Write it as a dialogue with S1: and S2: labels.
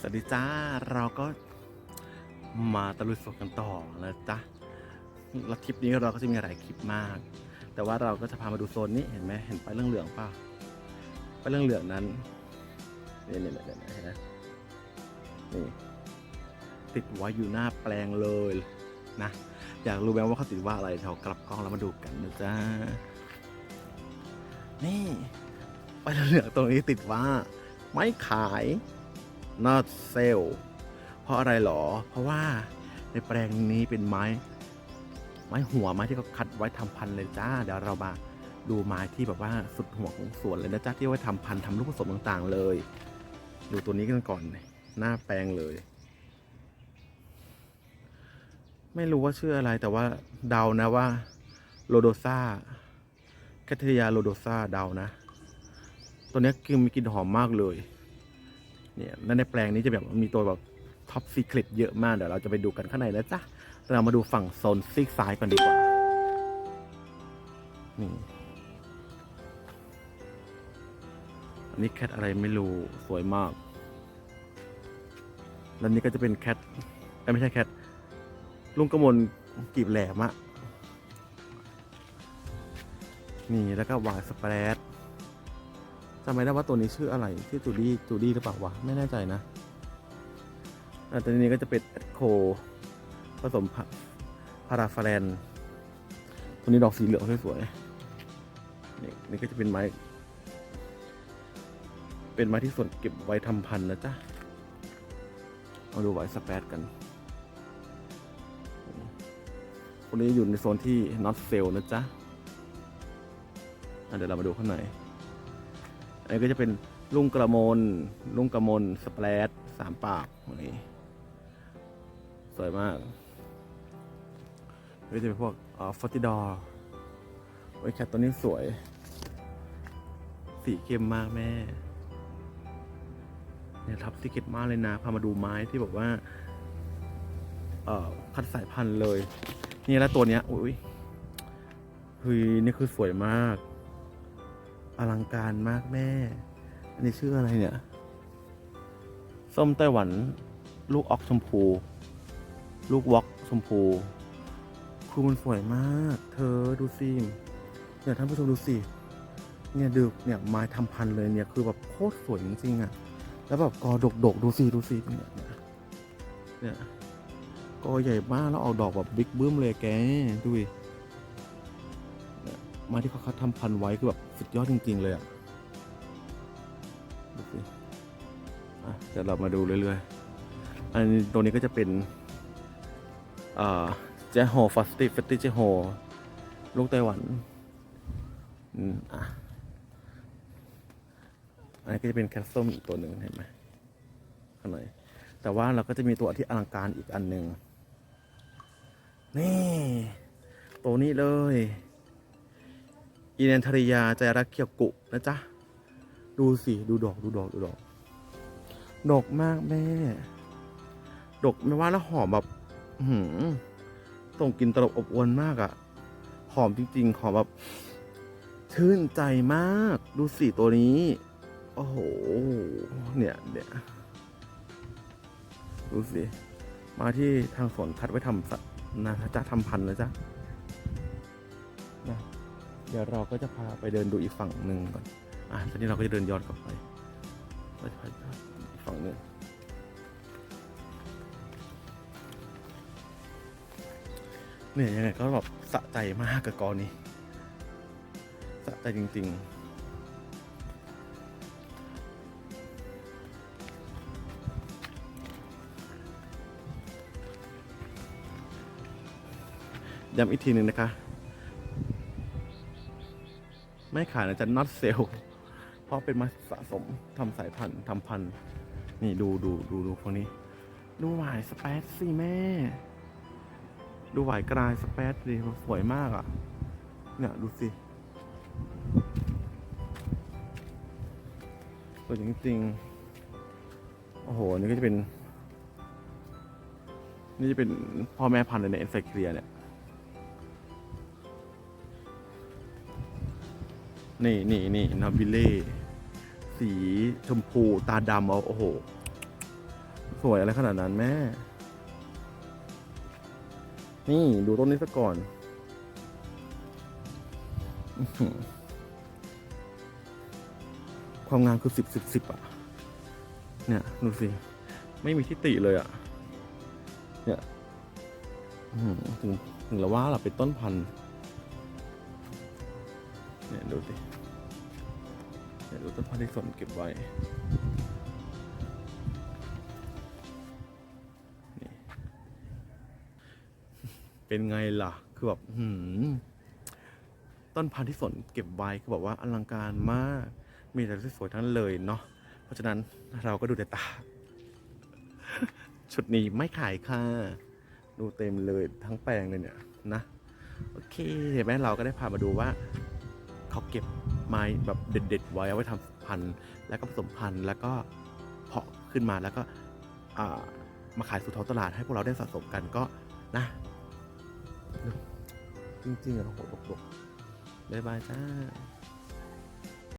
S1: สวัสดีจ้า เราก็มาตะลุยสดกันต่อแล้วจ้ะแล้วคลิปนี้เราก็จะมีหลายคลิปมาก แต่ว่าเราก็จะพามาดูโซนนี้เห็นไหมเห็นป้ายเหลืองป่าป้ายเหลืองนั้นนี่นี่นี่นี่เห็นไหมนี่ติดไว้อยู่หน้าแปลงเลยนะ อยากรู้ไหมว่าเขาติดว่าอะไรเรากลับกล้องแล้วมาดูกันนะจ๊ะนี่ป้ายเหลืองตรงนี้ติดว่า ไม่ขาย not sell เพราะอะไรหรอ เพราะว่าในแปลงนี้เป็นไม้ ไม้หัวไม้ที่เขาคัดไว้ทำพันธุ์เลยจ้า เดี๋ยวเรามาดูไม้ที่แบบว่าสุดหัวของสวนเลยนะจ้าที่เอาไว้ทำพันธุ์ทำลูกผสมต่างๆ เลย ดูตัวนี้กันก่อน หน้าแปลงเลย ไม่รู้ว่าชื่ออะไรแต่ว่าเดานะว่าโลโดซาแคทริยาโลโดซาเดานะ ตัวนี้ยคือมีกลิ่นหอมมากเลย เนี่ยและในแปลงนี้จะแบบมีตัวแบบท็อปซีเครตเยอะมากเดี๋ยวเราจะไปดูกันข้างในนะจ๊ะเรามาดูฝั่งโซนซีกซ้ายก่อนดีกว่านี่อันนี้แคทอะไรไม่รู้สวยมาก แล้วนี่ก็จะเป็นแคทไม่ใช่แคทลุงกระมลกีบแหลมอะนี่แล้วก็วายสเปรด จำไม่ได้ว่าตัวนี้ชื่ออะไรชื่อจูดี้จูดี้หรือเปล่าวะไม่แน่ใจนะอะตัวนี้ก็จะเป็นแอตโคผสมพาพาราฟาแรนตัวนี้ดอกสีเหลืองสวยๆนี่นี่ก็จะเป็นไม้ เป็นไม้ที่ส่วนเก็บไว้ทำพันธุ์นะจ๊ะมาดูไว้สเปดกันคนนี้อยู่ในโซนที่ not sale นะจ๊ะเดี๋ยวเรามาดูข้างใน อันนี้ก็จะเป็นลุงกระมนลุงกระมนสเปรดสามปากนี่สวยมากก็จะเป็นพวกอ่าฟอติดอร์โอ้ยแคทตัวนี้สวย สีเข้มมากแม่เนี่ยทับสีเก็ตมากเลยนะ พามาดูไม้ที่บอกว่า เอ่อ คัดสายพันธุ์เลย นี่แล้วตัวเนี้ย อุ้ยเฮ้ยนี่คือสวยมาก อลังการมากแม่ อันนี้ชื่ออะไรเนี่ย ส้มไต้หวัน ลูกออกชมพู ลูกวอกชมพู คือมันสวยมาก เธอดูสิเนี่ยท่านผู้ชมดูสิ เนี่ยดึกเนี่ยไม้ทำพันธุ์เลยเนี่ยคือแบบโคตรสวยจริงๆอะ แล้วแบบกอดกๆดูสิดูสิเนี่ยเนี่ยเนี่ยกอใหญ่มากแล้วออกดอกแบบบิ๊กบึ้มเลยแกดูดิ ไม้ที่เขาทำพันไว้คือแบบสุดยอดจริง ๆ เลยอะดูสิอะเดี๋ยวเรามาดูเรื่อยๆ อันนี้ตัวนี้ก็จะเป็นอ่าเจโฮฟัสติฟัตติเจโฮลูกไต้หวันอืมอะอันนี้ก็จะเป็นแคสส้มอีกตัวหนึ่งเห็นไหมข้างในแต่ว่าเราก็จะมีตัวที่อลังการอีกอันหนึ่งนี่ ตัวนี้เลย อินเนนทริยาใจรักเคียวกุนะจ๊ะ ดูสิดูดอกดูดอกดูดอก ดอกมากแม่ ดอกไม่ว่าแล้วหอมแบบหืมส่งกลินตลบอบอวนมากอะหอมจริงๆ หอมแบบชื่นใจมาก ดูสิตัวนี้ โอ้โห เนี่ยเนี่ยดูสิ มาที่ทางสวนคัดไว้ทำสัตว์นะจ๊ะทำพันธุ์นะจ๊ะ เดี๋ยวเราก็จะพาไปเดินดูอีกฝั่งหนึ่งก่อน อะตอนนี้เราก็จะเดินย้อนกลับไปไปไปอีกฝั่งหนึ่งเนี่ยยังไงก็แบบสะใจมากกับกอนี้สะใจจริง ๆย้ำอีกทีหนึ่งนะคะ ไม่ขายนะจะ not sell เพราะเป็นมาสะสมทำสายพันธุ์ทำพันธุ์นี่ดูดูดูดูพวกนี้ ดูหวายสเปซสิแม่ ดูหวายกลายสเปซดิสวยมากอะ่ะ เนี่ยดูสิสวยจริงๆ โอ้โห นี่ก็จะเป็น นี่จะเป็นพ่อแม่พันธุ์ในเอ็นไซเคลียเนี่ย นี่นี่นี่นาบิเล่สีชมพูตาดำเอาโอ้โห สวยอะไรขนาดนั้นแม่ นี่ดูต้นนี้ซะก่อน ความงามคือสิบสิบสิบอะเนี่ย ดูสิ ไม่มีที่ติเลยอะเนี่ยถึงถึงแล้วว่าเราเป็นต้นพันธุ์ เนี่ยดูสิเนี่ยดูต้นพันธุ์ที่สนเก็บไว้ นี่ เป็นไงล่ะ คือแบบหือต้นพันธุ์ที่สนเก็บไว้คือบอกว่าอลังการมาก มีแต่สวยๆทั้งนั้นเลยเนาะ เพราะฉะนั้นเราก็ดูแต่ตา ชุดนี้ไม่ขายค่ะ ดูเต็มเลยทั้งแปลงเลยเนี่ยนะ โอเค เห็นไหมเราก็ได้พามาดูว่า เขาเก็บไม้แบบเด็ด ๆ ไว้เอาไว้ทำพันธุ์แล้วก็ผสมพันธุ์แล้วก็เพาะขึ้นมาแล้วก็มาขายสู่ท้องตลาดให้พวกเราได้สะสมกันก็นะ จริงๆอะโอ้โหดกๆบ๊ายบายจ้า